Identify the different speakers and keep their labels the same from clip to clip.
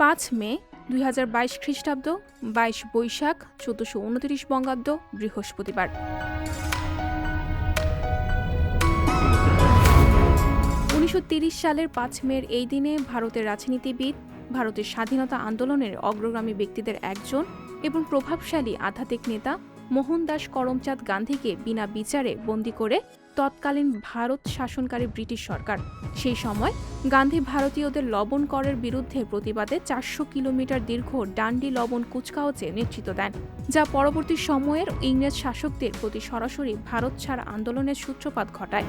Speaker 1: পাঁচ মে দুই হাজার বাইশ খ্রিস্টাব্দ, বাইশ বৈশাখ চোদ্দশো উনত্রিশ বঙ্গাব্দ, বৃহস্পতিবার। উনিশশো সালের পাঁচ মের এই দিনে ভারতের রাজনীতিবিদ, ভারতের স্বাধীনতা আন্দোলনের অগ্রগামী ব্যক্তিদের একজন এবং প্রভাবশালী আধ্যাত্মিক নেতা মোহনদাস করমচাঁদ গান্ধীকে বিনা বিচারে বন্দী করে তৎকালীন ভারত শাসনকারী ব্রিটিশ সরকার। সেই সময় গান্ধী ভারতীয়দের লবণ করের বিরুদ্ধে প্রতিবাদে চারশো কিলোমিটার দীর্ঘ ডান্ডি লবণ কুচকাওয়াজে নেতৃত্ব দেন, যা পরবর্তী সময়ের ইংরেজ শাসকদের প্রতি সরাসরি ভারত ছাড় আন্দোলনের সূত্রপাত ঘটায়।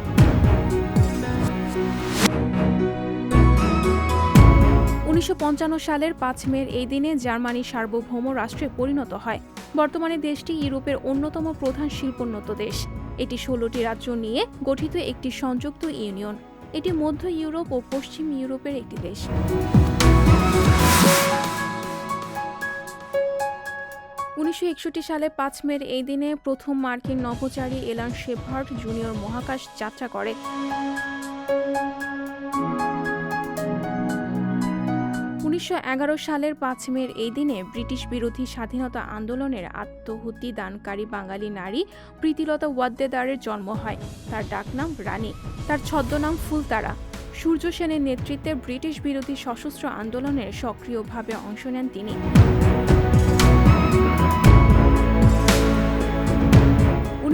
Speaker 1: উনিশশো পঞ্চান্ন সালের পাঁচ মের এই দিনে জার্মানি সার্বভৌম রাষ্ট্রে পরিণত হয়। বর্তমানে দেশটি ইউরোপের অন্যতম প্রধান শিল্পোন্নত দেশ। এটি ষোলোটি রাজ্য নিয়ে গঠিত একটি সংযুক্ত ইউনিয়ন। এটি মধ্য ইউরোপ ও পশ্চিম ইউরোপের একটি দেশ। উনিশশো একষট্টি সালে পাঁচ মের এই দিনে প্রথম মার্কিন নভোচারী এলান শেভার্ট জুনিয়র মহাকাশ যাত্রা করে। উনিশশো এগারো সালের পাঁচ মের এই দিনে ব্রিটিশ বিরোধী স্বাধীনতা আন্দোলনের আত্মহুতি দানকারী বাঙালি নারী প্রীতিলতা ওয়াদ্দেদারের জন্ম হয়। তার ডাকনাম রানী। তার ছদ্মনাম ফুলতারা। সূর্য সেনের নেতৃত্বে ব্রিটিশ বিরোধী সশস্ত্র আন্দোলনের সক্রিয়ভাবে অংশ নেন তিনি।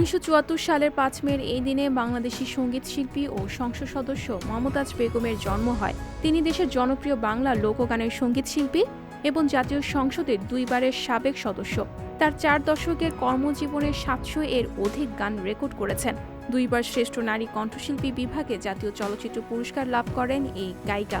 Speaker 1: উনিশশো চুয়াত্তর সালের পাঁচ মের এই দিনে বাংলাদেশি সংগীত শিল্পী ও সংসদ সদস্য মমতাজ বেগমের জন্ম হয়। তিনি দেশের জনপ্রিয় বাংলা লোকগানের সংগীত শিল্পী এবং জাতীয় সংসদের দুইবারের সাবেক সদস্য। তার চার দশকের কর্মজীবনে সাতশো এর অধিক গান রেকর্ড করেছেন। দুইবার শ্রেষ্ঠ নারী কণ্ঠশিল্পী বিভাগে জাতীয় চলচ্চিত্র পুরস্কার লাভ করেন এই গায়িকা।